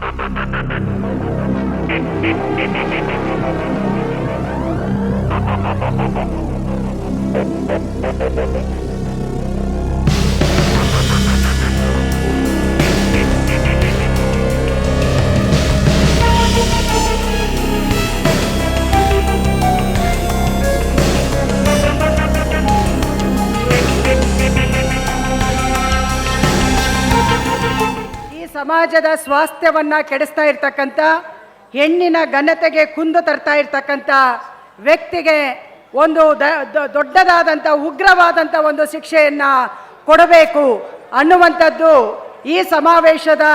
Thank you. ಸಮಾಜದ ಸ್ವಾಸ್ಥ್ಯವನ್ನು ಕೆಡಿಸ್ತಾ ಇರ್ತಕ್ಕಂಥ, ಹೆಣ್ಣಿನ ಘನತೆಗೆ ಕುಂದು ತರ್ತಾ ಇರ್ತಕ್ಕಂಥ ವ್ಯಕ್ತಿಗೆ ಒಂದು ದೊಡ್ಡದಾದಂಥ ಉಗ್ರವಾದಂಥ ಒಂದು ಶಿಕ್ಷೆಯನ್ನು ಕೊಡಬೇಕು ಅನ್ನುವಂಥದ್ದು ಈ ಸಮಾವೇಶದ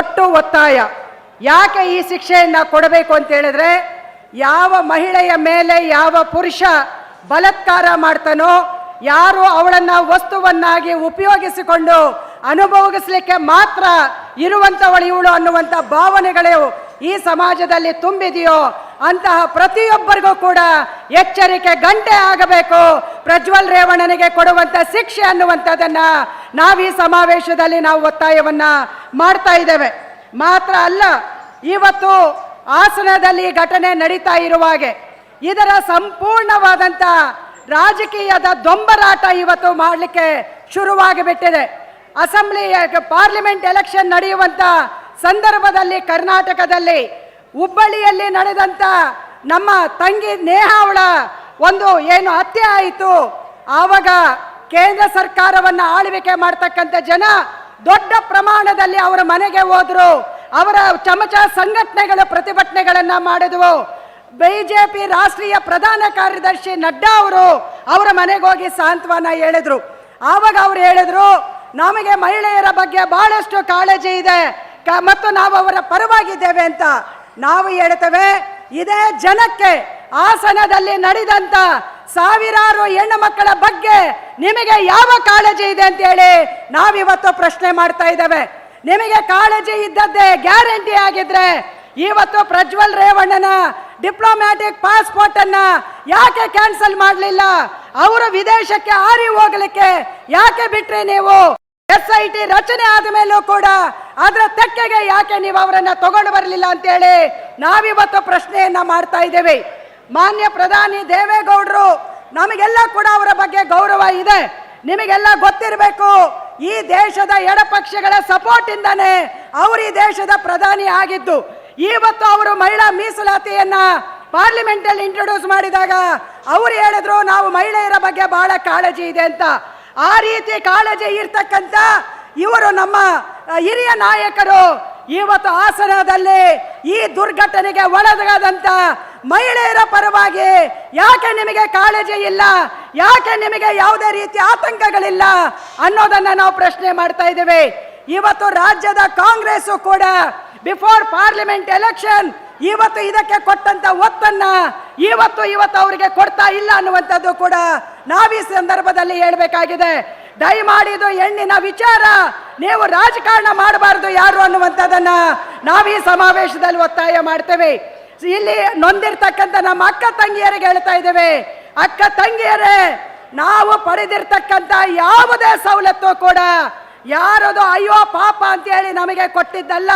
ಒಟ್ಟು ಒತ್ತಾಯ. ಯಾಕೆ ಈ ಶಿಕ್ಷೆಯನ್ನು ಕೊಡಬೇಕು ಅಂತ ಹೇಳಿದ್ರೆ, ಯಾವ ಮಹಿಳೆಯ ಮೇಲೆ ಯಾವ ಪುರುಷ ಬಲತ್ಕಾರ ಮಾಡ್ತಾನೋ, ಯಾರು ಅವಳನ್ನು ವಸ್ತುವನ್ನಾಗಿ ಉಪಯೋಗಿಸಿಕೊಂಡು ಅನುಭವಿಸಲಿಕ್ಕೆ ಮಾತ್ರ ಇರುವಂಥವಳು ಇವಳು ಅನ್ನುವಂಥ ಭಾವನೆಗಳು ಈ ಸಮಾಜದಲ್ಲಿ ತುಂಬಿದೆಯೋ ಅಂತಹ ಪ್ರತಿಯೊಬ್ಬರಿಗೂ ಕೂಡ ಎಚ್ಚರಿಕೆ ಗಂಟೆ ಆಗಬೇಕು. ಪ್ರಜ್ವಲ್ ರೇವಣ್ಣನಿಗೆ ಕೊಡುವಂತ ಶಿಕ್ಷೆ ಅನ್ನುವಂಥದ್ದನ್ನ ನಾವು ಈ ಸಮಾವೇಶದಲ್ಲಿ ನಾವು ಒತ್ತಾಯವನ್ನ ಮಾಡ್ತಾ ಇದ್ದೇವೆ. ಮಾತ್ರ ಅಲ್ಲ, ಇವತ್ತು ಹಾಸನದಲ್ಲಿ ಘಟನೆ ನಡೀತಾ ಇರುವಾಗೆ ಇದರ ಸಂಪೂರ್ಣವಾದಂಥ ರಾಜಕೀಯದ ದೊಂಬರಾಟ ಇವತ್ತು ಮಾಡಲಿಕ್ಕೆ ಶುರುವಾಗಿ ಬಿಟ್ಟಿದೆ ಅಸೆಂಬ್ಲಿ ಪಾರ್ಲಿಮೆಂಟ್ ಎಲೆಕ್ಷನ್ ನಡೆಯುವಂತ ಸಂದರ್ಭದಲ್ಲಿ ಕರ್ನಾಟಕದಲ್ಲಿ ಹುಬ್ಬಳ್ಳಿಯಲ್ಲಿ ನಡೆದಂತ ನಮ್ಮ ತಂಗಿ ನೇಹಾವಳ ಒಂದು ಏನು ಹತ್ಯೆ ಆಯಿತು. ಆವಾಗ ಕೇಂದ್ರ ಸರ್ಕಾರವನ್ನ ಆಳ್ವಿಕೆ ಮಾಡ್ತಕ್ಕಂಥ ಜನ ದೊಡ್ಡ ಪ್ರಮಾಣದಲ್ಲಿ ಅವರ ಮನೆಗೆ ಹೋದರು. ಅವರ ಚಮಚ ಸಂಘಟನೆಗಳ ಪ್ರತಿಭಟನೆಗಳನ್ನ ಮಾಡಿದ್ವು. ಬಿಜೆಪಿ ರಾಷ್ಟ್ರೀಯ ಪ್ರಧಾನ ಕಾರ್ಯದರ್ಶಿ ನಡ್ಡಾ ಅವರು ಅವರ ಮನೆಗೆ ಹೋಗಿ ಸಾಂತ್ವನ ಹೇಳಿದ್ರು. ಆವಾಗ ಅವ್ರು ಹೇಳಿದ್ರು ನಮಗೆ ಮಹಿಳೆಯರ ಬಗ್ಗೆ ಬಹಳಷ್ಟು ಕಾಳಜಿ ಇದೆ. ಮತ್ತು ನಾವು ಅವರ ಪರವಾಗಿದ್ದೇವೆ ಅಂತ ನಾವು ಹೇಳ್ತೇವೆ. ಇದೇ ಜನಕ್ಕೆ ಆಸನದಲ್ಲಿ ನಡೆದಂತ ಸಾವಿರಾರು ಹೆಣ್ಣು ಮಕ್ಕಳ ಬಗ್ಗೆ ನಿಮಗೆ ಯಾವ ಕಾಳಜಿ ಇದೆ ಅಂತ ಹೇಳಿ ನಾವಿವತ್ತು ಪ್ರಶ್ನೆ ಮಾಡ್ತಾ ಇದ್ದೇವೆ. ನಿಮಗೆ ಕಾಳಜಿ ಇದ್ದದ್ದೇ ಗ್ಯಾರಂಟಿ ಆಗಿದ್ರೆ ಇವತ್ತು ಪ್ರಜ್ವಲ್ ರೇವಣ್ಣನ ಡಿಪ್ಲೊಮ್ಯಾಟಿಕ್ ಪಾಸ್ಪೋರ್ಟ್ ಅನ್ನ ಯಾಕೆ ಕ್ಯಾನ್ಸಲ್ ಮಾಡಲಿಲ್ಲ? ಅವರು ವಿದೇಶಕ್ಕೆ ಹಾರಿ ಹೋಗಲಿಕ್ಕೆ ಯಾಕೆ ಬಿಟ್ರಿ ನೀವು? ಎಸ್ ಐ ಟಿ ರಚನೆ ಆದ ಮೇಲೂ ಕೂಡ ಅದರ ತೆಕ್ಕೆಗೆ ಯಾಕೆ ನೀವು ಅವರನ್ನ ತಗೊಂಡು ಬರಲಿಲ್ಲ ಅಂತೇಳಿ ನಾವಿವತ್ತು ಪ್ರಶ್ನೆಯನ್ನ ಮಾಡ್ತಾ ಇದ್ದೇವೆ. ಮಾನ್ಯ ಪ್ರಧಾನಿ ದೇವೇಗೌಡರು, ನಮಗೆಲ್ಲ ಕೂಡ ಅವರ ಬಗ್ಗೆ ಗೌರವ ಇದೆ. ನಿಮಗೆಲ್ಲ ಗೊತ್ತಿರಬೇಕು, ಈ ದೇಶದ ಎಡಪಕ್ಷಗಳ ಸಪೋರ್ಟ್ ಇಂದಾನೆ ಅವರು ಈ ದೇಶದ ಪ್ರಧಾನಿ ಆಗಿದ್ದು. ಇವತ್ತು ಅವರು ಮಹಿಳಾ ಮೀಸಲಾತಿಯನ್ನ ಪಾರ್ಲಿಮೆಂಟ್ ಅಲ್ಲಿ ಇಂಟ್ರೊಡ್ಯೂಸ್ ಮಾಡಿದಾಗ ಅವರು ಹೇಳಿದ್ರು, ನಾವು ಮಹಿಳೆಯರ ಬಗ್ಗೆ ಬಹಳ ಕಾಳಜಿ ಇದೆ ಅಂತ. ಆ ರೀತಿ ಕಾಳಜಿ ಇರ್ತಕ್ಕಂಥ ಇವರು ನಮ್ಮ ಹಿರಿಯ ನಾಯಕರು. ಇವತ್ತು ಹಾಸನದಲ್ಲಿ ಈ ದುರ್ಘಟನೆಗೆ ಒಳಗಾದಂತ ಮಹಿಳೆಯರ ಪರವಾಗಿ ಯಾಕೆ ನಿಮಗೆ ಕಾಳಜಿ ಇಲ್ಲ? ಯಾಕೆ ನಿಮಗೆ ಯಾವುದೇ ರೀತಿ ಆತಂಕಗಳಿಲ್ಲ? ಅನ್ನೋದನ್ನ ನಾವು ಪ್ರಶ್ನೆ ಮಾಡ್ತಾ ಇದ್ದೇವೆ. ಇವತ್ತು ರಾಜ್ಯದ ಕಾಂಗ್ರೆಸ್ ಕೂಡ ಬಿಫೋರ್ ಪಾರ್ಲಿಮೆಂಟ್ ಎಲೆಕ್ಷನ್ ಇವತ್ತು ಇದಕ್ಕೆ ಕೊಟ್ಟಂತ ಒತ್ತನ್ನ ಇವತ್ತು ಇವತ್ತು ಅವರಿಗೆ ಕೊಡ್ತಾ ಇಲ್ಲ ಅನ್ನುವಂಥದ್ದು ಕೂಡ ನಾವು ಸಂದರ್ಭದಲ್ಲಿ ಹೇಳ್ಬೇಕಾಗಿದೆ. ದಯಮಾಡಿದು ಹೆಣ್ಣಿನ ವಿಚಾರ ನೀವು ರಾಜಕಾರಣ ಮಾಡಬಾರದು ಯಾರು ಅನ್ನುವಂಥದ್ದನ್ನ ನಾವು ಸಮಾವೇಶದಲ್ಲಿ ಒತ್ತಾಯ ಮಾಡ್ತೇವೆ. ಇಲ್ಲಿ ನೊಂದಿರ್ತಕ್ಕಂಥ ನಮ್ಮ ಅಕ್ಕ ತಂಗಿಯರಿಗೆ ಹೇಳ್ತಾ ಇದ್ದೇವೆ. ಅಕ್ಕ ತಂಗಿಯರೇ, ನಾವು ಪಡೆದಿರ್ತಕ್ಕಂಥ ಯಾವುದೇ ಸವಲತ್ತು ಕೂಡ ಯಾರದು ಅಯ್ಯೋ ಪಾಪ ಅಂತ ಹೇಳಿ ನಮಗೆ ಕೊಟ್ಟಿದ್ದಲ್ಲ.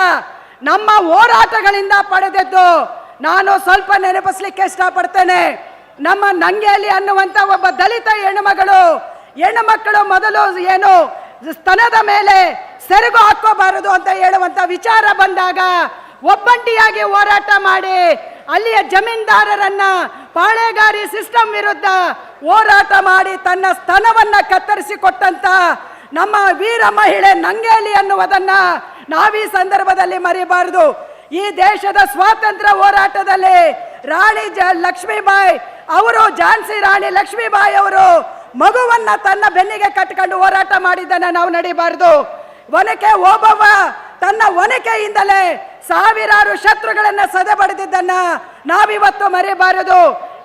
ನಮ್ಮ ಹೋರಾಟಗಳಿಂದ ಪಡೆದದ್ದು ನಾನು ಸ್ವಲ್ಪ ನೆನಪಿಸ್ಲಿಕ್ಕೆ ಇಷ್ಟಪಡ್ತೇನೆ. ನಮ್ಮ ನಂಗೆಯಲ್ಲಿ ಅನ್ನುವಂತ ಒಬ್ಬ ದಲಿತ ಹೆಣ್ಣುಮಗಳು ಹೆಣ್ಣು ಮಕ್ಕಳು ಮೊದಲು ಏನು ಸ್ತನದ ಮೇಲೆ ಸೆರಗು ಹಾಕೋಬಾರದು ಅಂತ ಹೇಳುವಂತ ವಿಚಾರ ಬಂದಾಗ ಒಬ್ಬಂಟಿಯಾಗಿ ಹೋರಾಟ ಮಾಡಿ ಅಲ್ಲಿಯ ಜಮೀನ್ದಾರರನ್ನ ಪಾಳೆಗಾರಿ ಸಿಸ್ಟಮ್ ವಿರುದ್ಧ ಹೋರಾಟ ಮಾಡಿ ತನ್ನ ಸ್ತನವನ್ನು ಕತ್ತರಿಸಿಕೊಟ್ಟಂತ ನಮ್ಮ ವೀರ ಮಹಿಳೆ ನಂಗೇಲಿ ಅನ್ನುವುದನ್ನ ನಾವೀ ಸಂದರ್ಭದಲ್ಲಿ ಮರಿಬಾರದು. ಈ ದೇಶದ ಸ್ವಾತಂತ್ರ್ಯ ಹೋರಾಟದಲ್ಲಿ ರಾಣಿ ಜ ಲಕ್ಷ್ಮೀಬಾಯಿ ಅವರು, ಝಾನ್ಸಿ ರಾಣಿ ಲಕ್ಷ್ಮೀಬಾಯಿ ಅವರು ಮಗುವನ್ನ ತನ್ನ ಬೆನ್ನಿಗೆ ಕಟ್ಕೊಂಡು ಹೋರಾಟ ಮಾಡಿದ್ದನ್ನ ನಾವು ನಡಿಬಾರದು. ಒನಕೆ ಓಬವ್ವ ತನ್ನ ಒನಕೆಯಿಂದಲೇ ಸಾವಿರಾರು ಶತ್ರುಗಳನ್ನ ಸದೆ ಪಡೆದಿದ್ದನ್ನ ನಾವಿವತ್ತು ಮರಿಬಾರದು.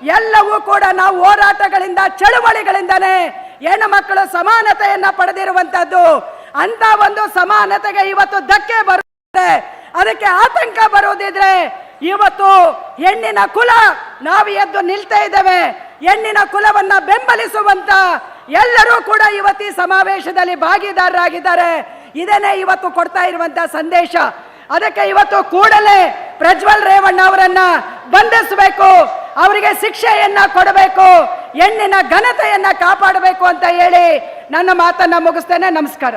ಎಲ್ಲವೂ ಕೂಡ ನಾವು ಹೋರಾಟಗಳಿಂದ, ಚಳುವಳಿಗಳಿಂದನೇ ಹೆಣ್ಣು ಮಕ್ಕಳು ಸಮಾನತೆಯನ್ನ ಪಡೆದಿರುವಂತದ್ದು. ಅಂತ ಒಂದು ಸಮಾನತೆಗೆ ಇವತ್ತು ಧಕ್ಕೆ ಬರುತ್ತೆ ಅದಕ್ಕೆ ಆತಂಕ ಬರುವುದಿದ್ರೆ ಇವತ್ತು ಹೆಣ್ಣಿನ ಕುಲ ನಾವು ಎದ್ದು ನಿಲ್ತಾ ಇದ್ದೇವೆ. ಹೆಣ್ಣಿನ ಕುಲವನ್ನ ಬೆಂಬಲಿಸುವಂತ ಎಲ್ಲರೂ ಕೂಡ ಇವತ್ತಿ ಸಮಾವೇಶದಲ್ಲಿ ಭಾಗಿದಾರರಾಗಿದ್ದಾರೆ. ಇದನ್ನೇ ಇವತ್ತು ಕೊಡ್ತಾ ಇರುವಂತ ಸಂದೇಶ. ಅದಕ್ಕೆ ಇವತ್ತು ಕೂಡಲೇ ಪ್ರಜ್ವಲ್ ರೇವಣ್ಣ ಅವರನ್ನ ಬಂಧಿಸಬೇಕು. ಅವರಿಗೆ ಶಿಕ್ಷೆಯನ್ನ ಕೊಡಬೇಕು. ಹೆಣ್ಣಿನ ಘನತೆಯನ್ನ ಕಾಪಾಡಬೇಕು ಅಂತ ಹೇಳಿ ನನ್ನ ಮಾತನ್ನ ಮುಗಿಸ್ತೇನೆ. ನಮಸ್ಕಾರ.